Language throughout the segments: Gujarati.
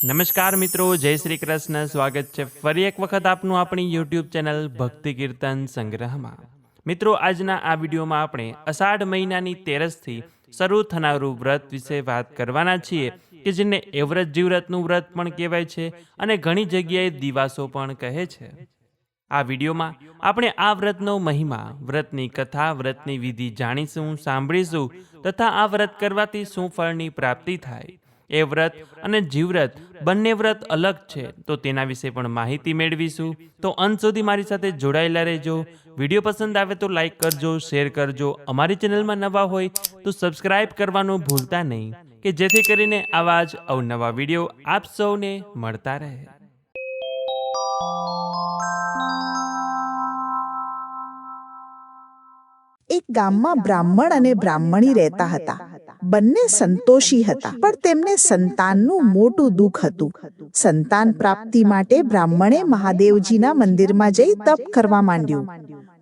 નમસ્કાર મિત્રો, જય શ્રી કૃષ્ણ. સ્વાગત છે ફરી એક વખત આપનું આપણી યુટ્યુબ ચેનલ ભક્તિ કીર્તન સંગ્રહમાં. મિત્રો, આજના આ વિડીયોમાં આપણે અષાઢ મહિનાની તેરસથી શરૂ થનારું વ્રત વિશે વાત કરવાના છીએ, કે જેને એવ્રત જીવરતનું વ્રત પણ કહેવાય છે અને ઘણી જગ્યાએ દિવાસો પણ કહે છે. આ વિડીયોમાં આપણે આ વ્રતનો મહિમા, વ્રતની કથા, વ્રતની વિધિ જાણીશું, સાંભળીશું તથા આ વ્રત કરવાથી શું ફળની પ્રાપ્તિ થાય એ વ્રત અને જીવવ્રત બંને વ્રત અલગ છે. તો તેના વિશે પણ માહિતી મેળવીશું. તો અંત સુધી મારી સાથે જોડાયેલા રહેજો. વીડિયો પસંદ આવે તો લાઇક કરજો, શેર કરજો. અમારી ચેનલમાં નવા હોય તો સબસ્ક્રાઇબ કરવાનું ભૂલતા નહીં. કે જેથી કરીને આવા જ અવનવા વીડિયો આપ સૌને મળતા રહે. એક ગામમાં બ્રાહ્મણ અને બ્રાહ્મણી રહેતા હતા. બંને સંતોષી હતા, પણ તેમને સંતાનનું મોટું દુઃખ હતું. સંતાન પ્રાપ્તિ માટે બ્રાહ્મણે મહાદેવજીના મંદિરમાં જઈ તપ કરવા માંડ્યું.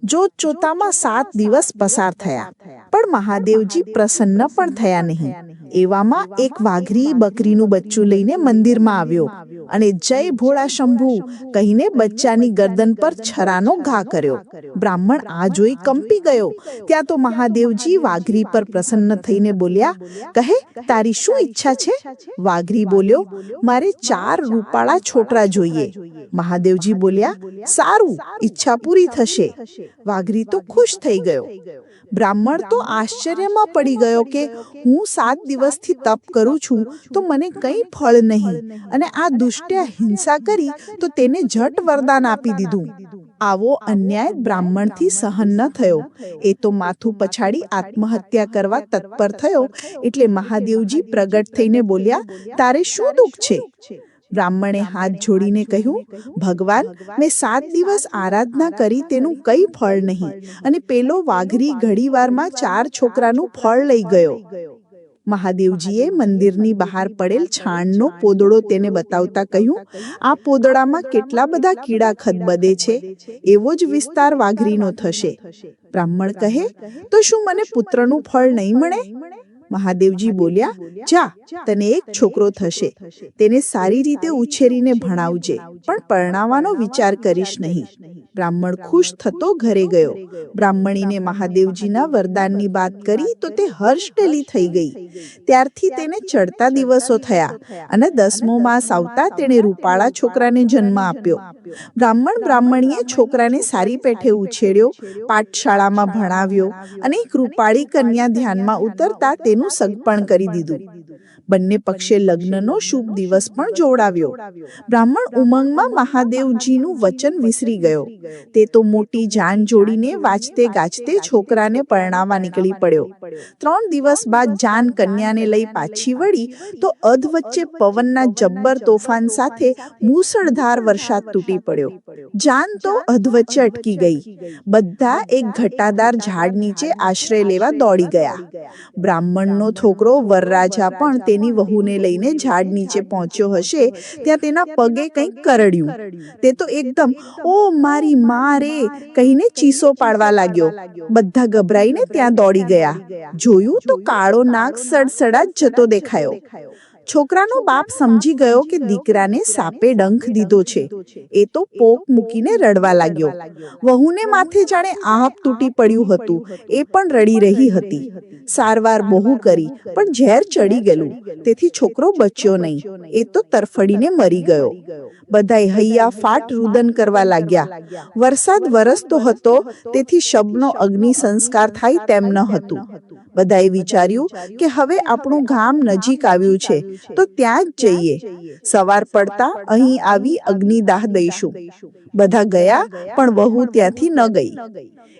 જોત જોતામાં સાત દિવસ પસાર થયા, પણ મહાદેવજી પ્રસન્ન પણ થયા નહીં. એવામાં એક વાઘરી બકરીનું બચ્ચું લઈને મંદિરમાં આવ્યો અને જય ભોળા શંભુ કહીને બચ્ચાની ગરદન પર છરાનો ઘા કર્યો. બ્રાહ્મણ આ જોઈ કંપી ગયો. ત્યાં તો મહાદેવજી વાઘરી પર પ્રસન્ન થઈને બોલ્યા, કહે, તારી શું ઈચ્છા છે? વાઘરી બોલ્યો, મારે ચાર રૂપાળા છોકરા જોઈએ. મહાદેવજી બોલ્યા, સારું, ઈચ્છા પૂરી થશે. વાઘરી તો ખુશ થઈ ગયો. બ્રાહ્મણ તો આશ્ચર્યમાં પડી ગયો કે હું સાત દિવસથી તપ કરું છું, તો મને કંઈ ફળ નહીં. અને આ દુષ્ટે હિંસા કરી, તો તેને જટ વરદાન આપી દીધું. આવો અન્યાય બ્રાહ્મણથી સહન ન થયો. એ તો માથું પછાડી આત્મહત્યા કરવા તત્પર થયો, એટલે મહાદેવજી પ્રગટ થઈને બોલ્યા, તારે શું દુઃખ છે? બ્રાહ્મણે હાથ જોડીને કહ્યું, ભગવાન, મેં સાત દિવસ આરાધના કરી તેનું કઈ ફળ નહીં, અને પેલો વાઘરી ઘડીવારમાં ચાર છોકરાનું ફળ લઈ ગયો. મહાદેવજીએ મંદિરની બહાર પડેલ છાણનો પોદળો તેને બતાવતા કહ્યું આ પોદળામાં કેટલા બધા કીડા ખદબદે છે? એવો જ વિસ્તાર વાઘરીનો થશે. બ્રાહ્મણ કહે તો શું મને પુત્રનું ફળ નહીં મળે? મહાદેવજી બોલ્યા, જા, તને એક છોકરો થશે. તેને સારી રીતે ઉછેરીને ભણાવજે, પણ પરણાવવાનો વિચાર કરીશ નહીં. બ્રાહ્મણ ખુશ થતો ઘરે ગયો. બ્રાહ્મણીને મહાદેવજીના વરદાનની વાત કરી તો તે હર્ષડેલી થઈ ગઈ. ત્યારથી તેને ચડતા દિવસો થયા અને દસમો માસ આવતા તેણે રૂપાળા છોકરાને જન્મ આપ્યો. બ્રાહ્મણ બ્રાહ્મણીએ છોકરાને સારી પેઠે ઉછેર્યો, પાઠશાળામાં ભણાવ્યો અને એક રૂપાળી કન્યા ધ્યાનમાં ઉતરતા તેનું સગપણ કરી દીધું. બંને પક્ષે લગ્નનો શુભ દિવસ પણ જોડાવ્યો. બ્રાહ્મણ ઉમંગમાં મહાદેવજીનું વચન વિસરી ગયો. તે તો મોટી જાન જોડીને વાંચતે ગાજતે છોકરાને પરણાવવા નીકળી પડ્યો. ત્રણ દિવસ બાદ જાન કન્યાને લઈ પાછી વળી તો અધ વચ્ચે પવનના જબ્બર તોફાન સાથે મૂસળધાર વરસાદ તૂટી પડ્યો. જાન તો અધવચ્ચે અટકી ગઈ. બધા એક ઘટાદાર ઝાડ નીચે આશ્રય લેવા દોડી ગયા. બ્રાહ્મણનો છોકરો વરરાજા પણ તેની વહુને લઈને ઝાડ નીચે પહોંચ્યો હશે, ત્યાં તેના પગે કંઈક કરડ્યું. તે તો એકદમ, ઓ મારી મા રે, કહીને ચીસો પાડવા લાગ્યો. બધા ગભરાઈને ત્યાં દોડી ગયા. જોયું તો કાળો નાગ સડસડાટ જતો દેખાયો. છોકરાનો બાપ સમજી ગયો કે દીકરાને સાપે ડંખ દીધો છે. એ તો પોપ મૂકીને રડવા લાગ્યો. વહુને માથે જાણે આહપ તૂટી પડ્યું હતું. એ પણ રડી રહી હતી. સારવાર બહુ કરી. પણ ઝેર ચડી ગયેલું. તેથી છોકરો બચ્યો નહીં. એ તો તરફડીને મરી ગયો. બધાય હૈયા ફાટ રુદન કરવા લાગ્યા. વરસાદ વરસતો હતો. તેથી શબનો અગ્નિ સંસ્કાર થાય તેમ ન હતું. બધાએ વિચાર્યું કે હવે આપણું ગામ નજીક આવ્યું છે. તો ત્યાં જ જઈએ. સવાર પડતા અહીં આવી અગ્નિદાહ દઈશું. બધા ગયા પણ વહુ ત્યાંથી ન ગઈ.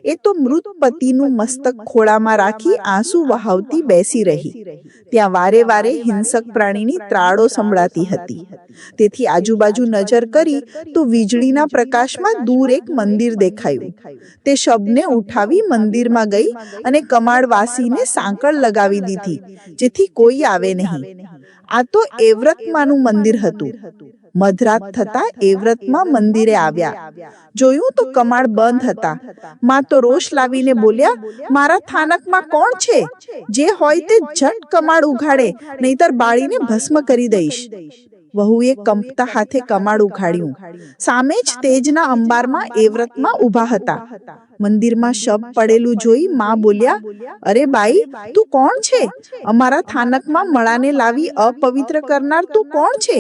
એ તો મૃત પતિનું મસ્તક ખોળામાં રાખી આંસુ વહાવતી બેસી રહી. ત્યાં વારે વારે હિંસક પ્રાણીની ત્રાળો સંભળાતી હતી. તેથી આજુબાજુ નજર કરી તો વીજળીના પ્રકાશમાં દૂર એક મંદિર દેખાયું. તે શબને ઉઠાવી મંદિરમાં ગઈ અને કમાડવાસીને સાંકળ લગાવી દીધી જેથી કોઈ આવે નહીં. આ તો એવ્રતમાનું મંદિર હતું. મધરાત થતા એવ્રતમાં મંદિરે આવ્યા. જોયું તો કમાડ બંધ હતા. માં તો રોષ લાવીને બોલ્યા મારા થાનકમાં કોણ છે? જે હોય તે ઝટ કમાડ ઉઘાડે નહીતર બાળીને ભસ્મ કરી દઈશ. વહુએ કંપતા હાથે કમાડ ઉઘાડ્યું સામે જ તેજના અંબારમાં એ વ્રતમાં ઊભા હતા. મંદિરમાં શબ પડેલું જોઈ માં બોલ્યા અરે બાઈ તું કોણ છે? અમારા થાનકમાં મળાને લાવી અપવિત્ર કરનાર તું કોણ છે?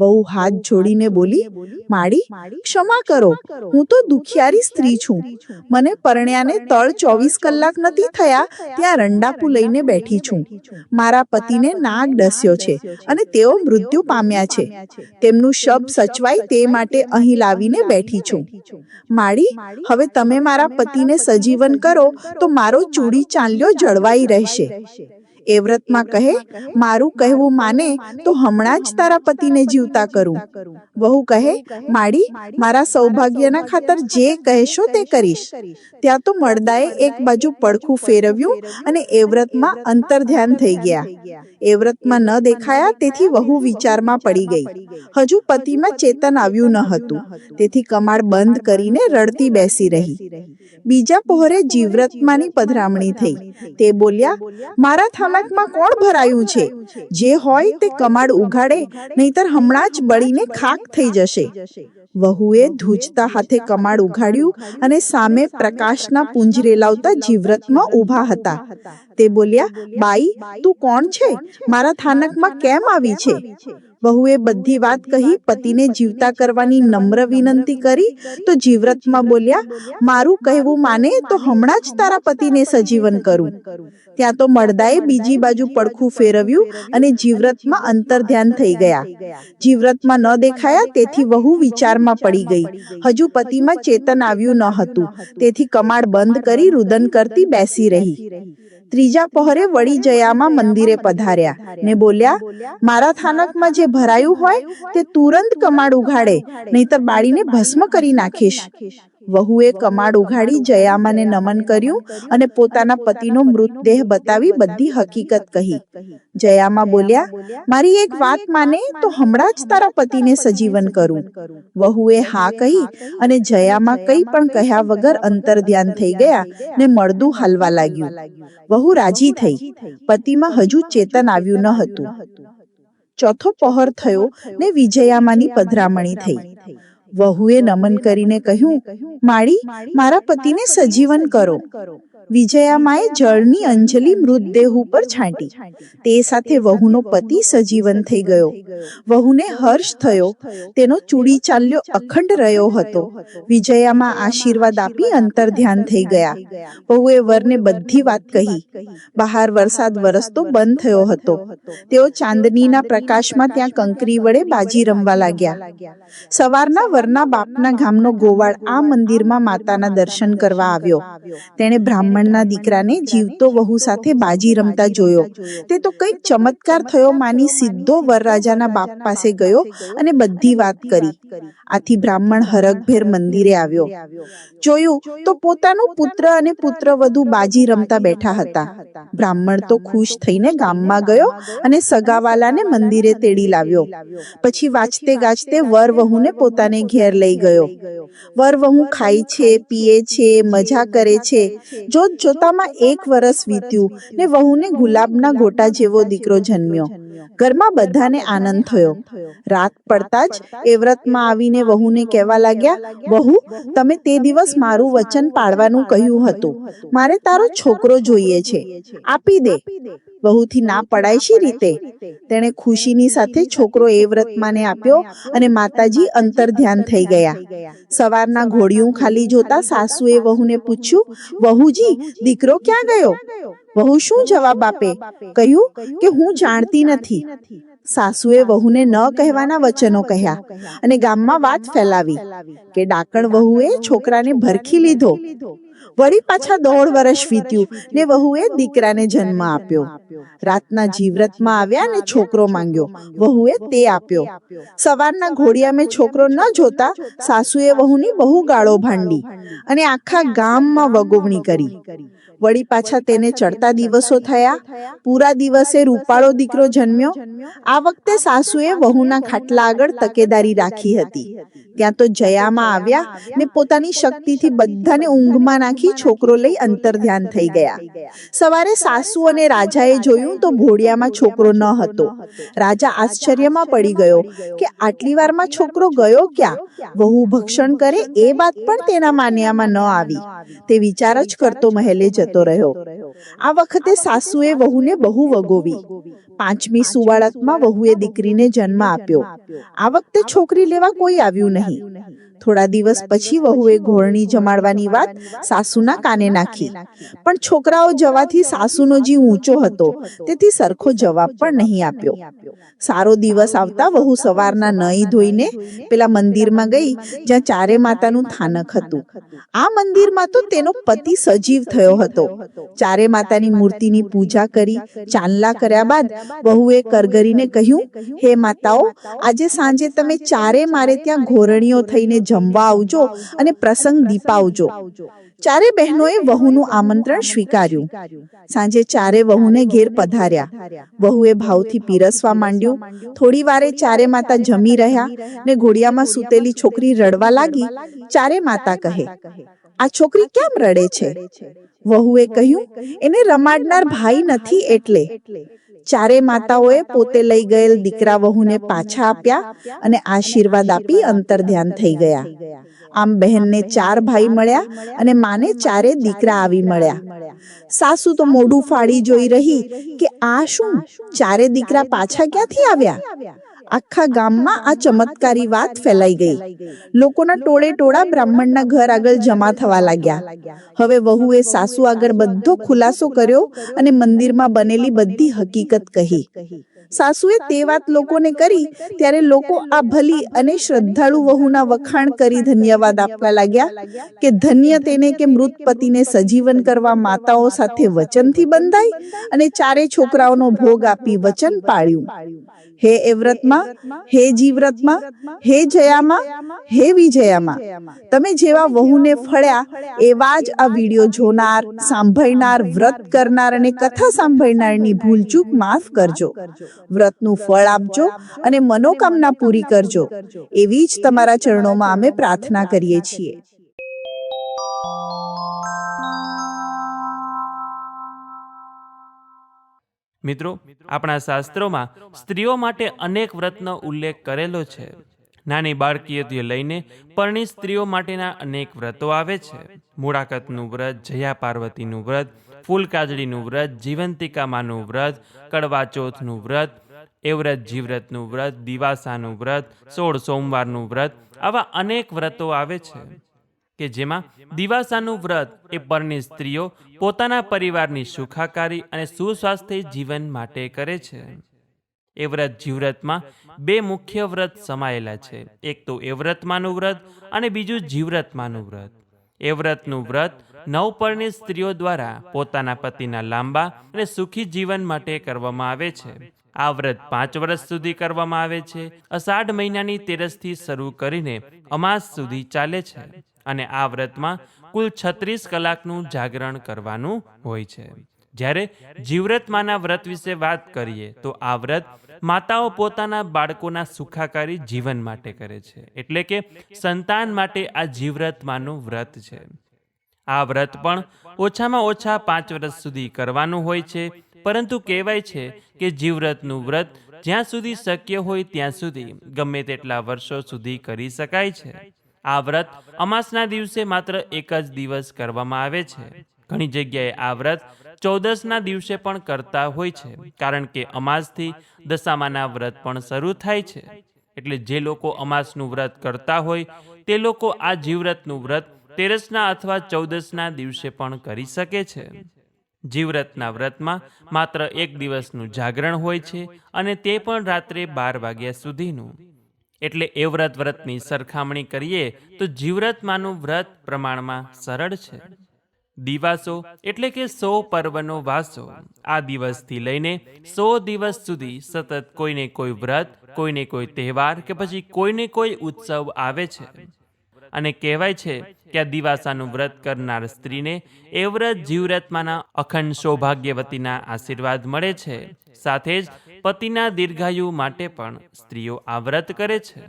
બહુ હાથ જોડીને બોલી, માડી, ક્ષમા કરો. હું તો દુખિયારી સ્ત્રી છું. મને પરણ્યાને તળ ચોવીસ કલાક નથી થયા, ત્યાં રંડાપુ લઈને બેઠી છું. મારા પતિને નાગ ડસ્યો છે અને તેઓ મૃત્યુ પામ્યા છે. તેમનું શબ સચવાય તે માટે અહીં લાવીને બેઠી છું. માડી, હવે તમે મારા પતિને સજીવન કરો, તો મારો ચૂડી ચાંલ્યો જળવાઈ રહેશે. એ વ્રતમાં કહે મારું કહેવું માને તો હમણાં જ તારા પતિને જીવતા કરું. વહુ કહે માડી મારા સૌભાગ્યના ખાતર જે કહેશો તે કરીશ. ત્યાં તો મળદાએ એક બાજુ પડખું ફેરવ્યું અને એ વ્રતમાં અંતર ધ્યાન થઈ ગયા. એ વ્રતમાં ન દેખાયા તેથી વહુ વિચારમાં પડી ગઈ. હજુ પતિમાં ચેતન આવ્યું ન હતું. તેથી કમાડ બંધ કરીને રડતી બેસી રહી. બીજા પહોરે જીવ્રતમાંની પધરામણી થઈ. તે બોલ્યા મારા થાનકમાં કોણ ભરાયું છે? જે હોય તે કમાડ ઉઘાડે, નહીતર હમણાં જ બળીને ખાક થઈ જશે. વહુએ ધૂજતા હાથે કમાડ ઉઘાડ્યું અને સામે પ્રકાશના પૂંજરે લાવતા જીવ્રતમાં ઊભા હતા. તે બોલ્યા, બાઈ, તું કોણ છે? મારા થાનકમાં કેમ આવી છે? વહુએ બધી વાત કહી પતિને જીવતા કરવાની નમ્ર વિનંતી કરી, તો જીવ્રતમાં બોલ્યા, મારું કહેવું માને તો હમણાં જ તારા પતિને સજીવન કરું. ત્યાં તો મળદાએ બીજી બાજુ પડખું ફેરવ્યું અને જીવ્રતમાં અંતર ધ્યાન થઈ ગયા. જીવ્રતમાં ન દેખાયા તેથી વહુ વિચારમાં પડી ગઈ. હજુ પતિમાં ચેતન આવ્યું ન હતું. તેથી કમાડ બંધ કરી રુદન કરતી બેસી રહી. ત્રીજા પહોરે વળી જયામાં મંદિરે પધાર્યા. ને બોલ્યા મારા થાનકમાં જે ભરાયું હોય તે તુરંત કમાડ ઉઘાડે. નહીતર બાળીને ભસ્મ કરી નાખીશ. વહુએ કમાડ ઉઘાડી જયામાને નમન કર્યું અને પોતાના પતિનો મૃતદેહ બતાવી બધી હકીકત કહી. જયામા બોલ્યા મારી એક વાત માને તો હમણાં જ તારા પતિને સજીવન કરું. વહુએ હા કહી અને જયામાં કંઈ પણ કહ્યા વગર અંતર ધ્યાન થઈ ગયા ને મળદું હાલવા લાગ્યું. વહુ રાજી થઈ. પતિમાં હજુ ચેતન આવ્યું ન હતું. ચોથો પહોર થયો ને વિજયામાની પધરામણી થઈ. વહુએ નમન કરીને કહ્યું માળી મારા પતિને સજીવન કરો. વિજયામાએ જળની અંજલિ મૃતદેહ ઉપર છાંટી. તે સાથે વહુનો પતિ સજીવન થઈ ગયો. વહુને હર્ષ થયો. તેનો ચૂડી ચાલ્યો અખંડ રહ્યો હતો. વિજયામાં આશીર્વાદ આપી અંતર ધ્યાન થઈ ગયા. વહુએ વરને બધી વાત કહી. બહાર વરસાદ વરસતો બંધ થયો હતો. તેઓ ચાંદનીના પ્રકાશમાં ત્યાં કંકરી વડે બાજી રમવા લાગ્યા. સવારના વરના બાપના ગામનો ગોવાળ આ મંદિરમાં માતાના દર્શન કરવા આવ્યો. તેણે બ્રાહ્મણના દીકરાને જીવતો વહુ સાથે બાજી રમતા જોયો. તે તો કંઈક ચમત્કાર થયો માની સીધો વરરાજાના બાપ પાસે ગયો અને બધી વાત કરી. આથી બ્રાહ્મણ હરખભેર મંદિરે આવ્યો. જોયું તો પોતાનું પુત્ર અને પુત્રવધુ બાજી રમતા બેઠા હતા. બ્રાહ્મણ તો ખુશ થઈને ગામમાં ગયો અને સગાવાલાને મંદિરે તેડી લાવ્યો. પછી વાંચતે ગાજતે વર વહુને પોતાને ઘેર લઈ ગયો. વર વહુ ખાય છે પીએ છે મજા કરે છે. જોત જોતામાં એક વરસ વીત્યું ને વહુને ગુલાબના ગોટા જેવો દીકરો જન્મ્યો. ઘરમાં બધાને આનંદ થયો. રાત પડતા જ એ વ્રતમાં આવીને વહુને કહેવા લાગ્યા, વહુ, તમે તે દિવસ મારું વચન પાળવાનું કહ્યું હતું. મારે તારો છોકરો જોઈએ છે. આપી દે. વહુથી, ના પડાય શી રીતે? તેણે ખુશીની સાથે છોકરો એ વ્રતમાને આપ્યો અને માતાજી અંતર ધ્યાન થઈ ગયા. સવારના ઘોડિયું ખાલી જોતા સાસુએ વહુને પૂછ્યું, વહુજી, દીકરો ક્યાં ગયો? વહુ શું જવાબ આપે? કહ્યું કે હું જાણતી નથી. સાસુએ વહુને ન કહેવાના વચનો કહ્યા અને ગામમાં વાત ફેલાવી કે ડાકણ વહુએ છોકરાને ભરખી લીધો. વળી પાછા દોઢ વર્ષ વીત્યું ને વહુએ દીકરાને જન્મ આપ્યો. રાતના જીવ્રતમાં આવ્યા ને છોકરો માંગ્યો. વહુએ તે આપ્યો. સવારના ઘોડિયામાં છોકરો ન જોતા સાસુએ વહુની બહુ ગાળો ભાંડી અને આખા ગામમાં વગોવણી કરી. વળી પાછા તેને ચડતા દિવસો થયા. પૂરા દિવસે રૂપાળો દીકરો જન્મ્યો. આ વખતે સાસુએ વહુના ખાટલા આગળ તકેદારી રાખી હતી. ત્યાં તો જયામાં આવ્યા ને પોતાની શક્તિથી બધાને ઊંઘમાં નાખી છોકરો લઈ અંતર ધ્યાન થઈ ગયા. સવારે સાસુ અને રાજાએ જોયું તો ભોળિયામાં છોકરો ન હતો. રાજા આશ્ચર્યમાં પડી ગયો કે આટલી વારમાં છોકરો ગયો ક્યાં? વહુ ભક્ષણ કરે એ વાત પણ તેના માન્યામાં ન આવી. તે વિચાર જ કરતો મહેલે જતો રહ્યો. આ વખતે સાસુએ વહુને બહુ વગોવી. પાંચમી સુવાળકમાં વહુએ દીકરીને જન્મ આપ્યો. આ વખતે છોકરી લેવા કોઈ આવ્યું નહીં. થોડા દિવસ પછી વહુએ ઘોરણી જમાડવાની વાત સાસુના કાને નાખી. પણ છોકરાઓ જવાથી સાસુનો જીવ ઊંચો હતો, તેથી સરખો જવાબ પણ નહીં આપ્યો. સારો દિવસ આવતા વહુ સવારના નહીં ધોઈને પેલા મંદિરમાં ગઈ, જ્યાં ચારે માતાનું થાનક હતું. આ મંદિરમાં તો તેનો પતિ સજીવ થયો હતો. ચારે માતાની મૂર્તિની પૂજા કરી, ચાંદલા કર્યા બાદ વહુએ કરગરીને કહ્યું, હે માતાઓ, આજે સાંજે તમે ચારે મારે ત્યાં ઘોરણીઓ થઈને જમવા આવજો અને પ્રસંગ દીપાવજો. ચારે બહેનોએ વહુનું આમંત્રણ સ્વીકાર્યું. સાંજે ચારે વહુને ઘેર પધાર્યા. વહુએ ભાવથી પીરસવા માંડ્યું. થોડી વારે ચારે માતા જમી રહ્યા ને ઘોડિયામાં સૂતેલી છોકરી રડવા લાગી. ચારે માતા કહે, આ છોકરી કેમ રડે છે? વહુએ કહ્યું એને રમાડનાર ભાઈ નથી એટલે. ચારે માતાઓએ પોતે લઈ ગયેલ દીકરા વહુને પાછા આપ્યા અને આશીર્વાદ આપી અંતર ધ્યાન થઈ ગયા. આમ બહેનને ચાર ભાઈ મળ્યા અને માને ચારે દીકરા આવી મળ્યા. સાસુ તો મોઢું ફાડી જોઈ રહી કે આ શું? ચારે દીકરા પાછા ક્યાંથી આવ્યા? આખા ગામમાં આ ચમત્કારી વાત ફેલાઈ ગઈ. લોકોના ટોળે ટોળા બ્રાહ્મણના ઘર આગળ જમા થવા લાગ્યા. હવે વહુએ સાસુ આગળ બધો ખુલાસો કર્યો અને મંદિરમાં બનેલી બધી હકીકત કહી. સાસુએ તે વાત લોકોને કરી, ત્યારે લોકો આ ભલી અને શ્રદ્ધાળુ વહુના વખાણ કરી ધન્યવાદ આપવા લાગ્યા કે ધન્ય તેને કે મૃત પતિને સજીવન કરવા માતાઓ સાથે વચનથી બંધાઈ અને ચારે છોકરાઓનો ભોગ આપી વચન પાળ્યું. હે એ વ્રતમાં હે જીવ્રતમાં, હે જયામાં, હે વિજયામાં, તમે જેવા વહુને ફળ્યા, એવા જ આ વીડિયો જોનાર, સાંભળનાર, વ્રત કરનાર અને કથા સાંભળનારની ભૂલચૂક માફ કરજો. વ્રતનું ફળ આપજો અને મનોકામના પૂરી કરજો. એવી જ તમારા ચરણોમાં અમે પ્રાર્થના કરીએ છીએ. મિત્રો આપણા શાસ્ત્રોમાં સ્ત્રીઓ માટે અનેક વ્રતનો ઉલ્લેખ કરેલો છે. નાની બાળકીઓથી લઈને પરણી સ્ત્રીઓ માટેના અનેક વ્રતો આવે છે. મૂળાકતનું વ્રત જયા પાર્વતીનું વ્રત ફૂલકાજળીનું વ્રત, જીવંતિકામાનું વ્રત કડવા ચોથનું વ્રત, એવ્રત જીવ્રતનું વ્રત, દિવાસાનું વ્રત, સોળ સોમવારનું વ્રત, આવા અનેક વ્રતો આવે છે કે જેમાં દિવાસાનું વ્રત એ પરની સ્ત્રીઓ પોતાના પરિવારની સુખાકારી અને સુસ્વાસ્થ્ય જીવન માટે કરે છે. એ વ્રત જીવ્રતમાં બે મુખ્ય વ્રત સમાયેલા છે. એક તો એ વ્રતમાંનું વ્રત અને બીજું જીવ્રતમાંનું વ્રત. એ વ્રતનું વ્રત નવપરણી સ્ત્રીઓ દ્વારા પોતાના પતિના લાંબા અને સુખી જીવન માટે કરવામાં આવે છે. આ વ્રત પાંચ વર્ષ સુધી કરવામાં આવે છે. અષાઢ મહિનાની તેરસથી શરૂ કરીને અમાસ સુધી ચાલે છે અને આ વ્રતમાં કુલ છત્રીસ કલાકનું જાગરણ કરવાનું હોય છે. જ્યારે જીવ્રતમાંના વ્રત વિશે વાત કરીએ, તો આ વ્રત માતાઓ પોતાના બાળકોના સુખાકારી જીવન માટે કરે છે. એટલે કે સંતાન માટે આ જીવ્રતમાંનું વ્રત છે. આ વ્રત પણ ઓછામાં ઓછા પાંચ વર્ષ સુધી કરવાનું હોય છે, પરંતુ કહેવાય છે કે જીવ્રતનું વ્રત જ્યાં સુધી શક્ય હોય ત્યાં સુધી ગમે તેટલા વર્ષો સુધી કરી શકાય છે. આ વ્રત અમાસના દિવસે માત્ર એક જ દિવસ કરવામાં આવે છે. ઘણી જગ્યાએ આ વ્રત ચૌદસના દિવસે પણ કરતા હોય છે, કારણ કે અમાસથી દશામાના વ્રત પણ શરૂ થાય છે. એટલે જે લોકો અમાસનું વ્રત કરતા હોય, તે લોકો આ જીવ્રતનું વ્રત તેરસના અથવા ચૌદસના દિવસે પણ કરી શકે છે. જીવ્રતના વ્રતમાં માત્ર એક દિવસનું જાગરણ હોય છે અને તે પણ રાત્રે બાર વાગ્યા સુધીનું. એટલે એ વ્રત વ્રતની સરખામણી કરીએ તો જીવ્રતમાંનું વ્રત પ્રમાણમાં સરળ છે. દિવાસો એટલે કે સો પર્વનો વાસો. આ દિવસથી લઈને સો દિવસ સુધી સતત કોઈને કોઈ વ્રત, કોઈને કોઈ તહેવાર કે પછી કોઈને કોઈ ઉત્સવ આવે છે. અને કહેવાય છે કે આ દિવાસાનું વ્રત કરનાર સ્ત્રીને એ વ્રત જીવરત્માના અખંડ સૌભાગ્યવતીના આશીર્વાદ મળે છે. સાથે જ પતિના દીર્ઘાયુ માટે પણ સ્ત્રીઓ આ વ્રત કરે છે.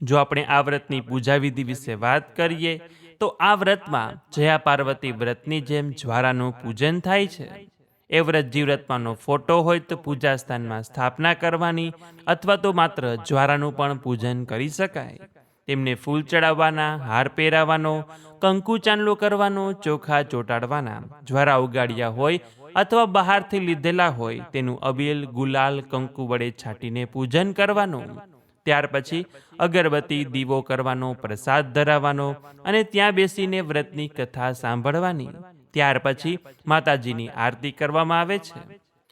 જો આપણે આ વ્રતની પૂજા વિધિ વિશે વાત કરીએ તો આ વ્રતમાં જયા પાર્વતી વ્રતની જેમ જ્વારાનું પૂજન થાય છે. એ વ્રત જીવ્રતમાંનો ફોટો હોય તો પૂજા સ્થાનમાં સ્થાપના કરવાની અથવા તો માત્ર જ્વારાનું પણ પૂજન કરી શકાય. તેમને ફૂલ ચડાવવાના, હાર પહેરાવાનો કંકુ ચાંદલો કરવાનો, ચોખા ચોંટાડવાના જ્વારા ઉગાડ્યા હોય અથવા બહારથી લીધેલા હોય તેનું અબીલ, ગુલાલ, કંકુ વડે છાંટીને પૂજન કરવાનું. ત્યાર પછી અગરબત્તી, દીવો કરવાનો, પ્રસાદ ધરાવવાનો અને ત્યાં બેસીને વ્રતની કથા સાંભળવાની. ત્યાર પછી માતાજીની આરતી કરવામાં આવે છે.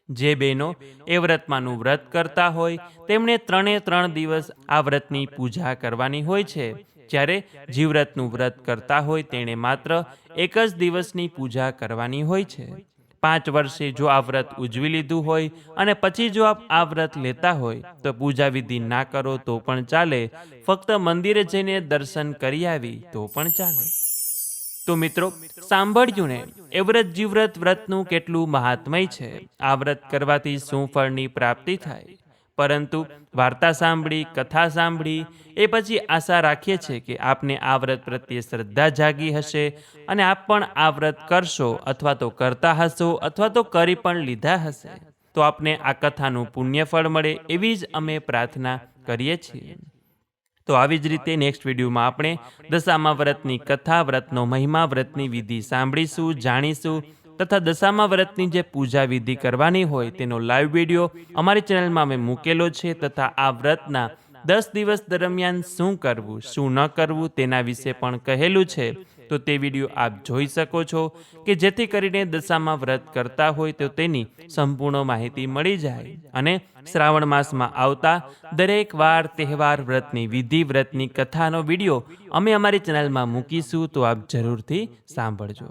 જે બહેનો એ વ્રતમાંનું વ્રત કરતા હોય તેમણે ત્રણે ત્રણ દિવસ આ વ્રતની પૂજા કરવાની હોય છે. જ્યારે જીવવ્રતનું વ્રત કરતા હોય, તેણે માત્ર એક જ દિવસની પૂજા કરવાની હોય છે. પાંચ વર્ષે જો આ વ્રત ઉજવી લીધું હોય અને પછી જો આપ આ વ્રત લેતા હોય તો પૂજા વિધિ ના કરો તો પણ ચાલે. ફક્ત મંદિરે જઈને દર્શન કરી આવી તો પણ ચાલે. તો મિત્રો, સાંભળ્યું ને એ વ્રત જીવ્રત વ્રતનું કેટલું મહાત્મય છે. આ વ્રત કરવાથી શું ફળની પ્રાપ્તિ થાય? પરંતુ વાર્તા સાંભળી, કથા સાંભળી, એ પછી આશા રાખીએ છીએ કે આપને આ વ્રત પ્રત્યે શ્રદ્ધા જાગી હશે અને આપ પણ આ વ્રત કરશો અથવા તો કરતા હશો અથવા તો કરી પણ લીધા હશે. તો આપને આ કથાનું પુણ્ય ફળ મળે એવી જ અમે પ્રાર્થના કરીએ છીએ. તો આવી જ રીતે નેક્સ્ટ વિડીયોમાં આપણે દશામા વ્રતની કથા, વ્રતનો મહિમા, વ્રતની વિધિ સાંભળીશું, જાણીશું તથા દશામા વ્રતની જે પૂજા વિધિ કરવાની હોય તેનો લાઈવ વીડિયો અમારી ચેનલમાં અમે મૂકેલો છે તથા આ વ્રતના દસ દિવસ દરમિયાન શું કરવું, શું ન કરવું તેના વિશે પણ કહેલું છે. તો તે વીડિયો આપ જોઈ શકો છો કે જેથી કરીને દશામાં વ્રત કરતા હોય તો તેની સંપૂર્ણ માહિતી મળી જાય અને શ્રાવણ માસમાં આવતા દરેક વાર તહેવાર વ્રતની, વિધિ વ્રતની, કથાનો વીડિયો અમે અમારી ચેનલમાં મૂકીશું તો આપ જરૂરથી સાંભળજો.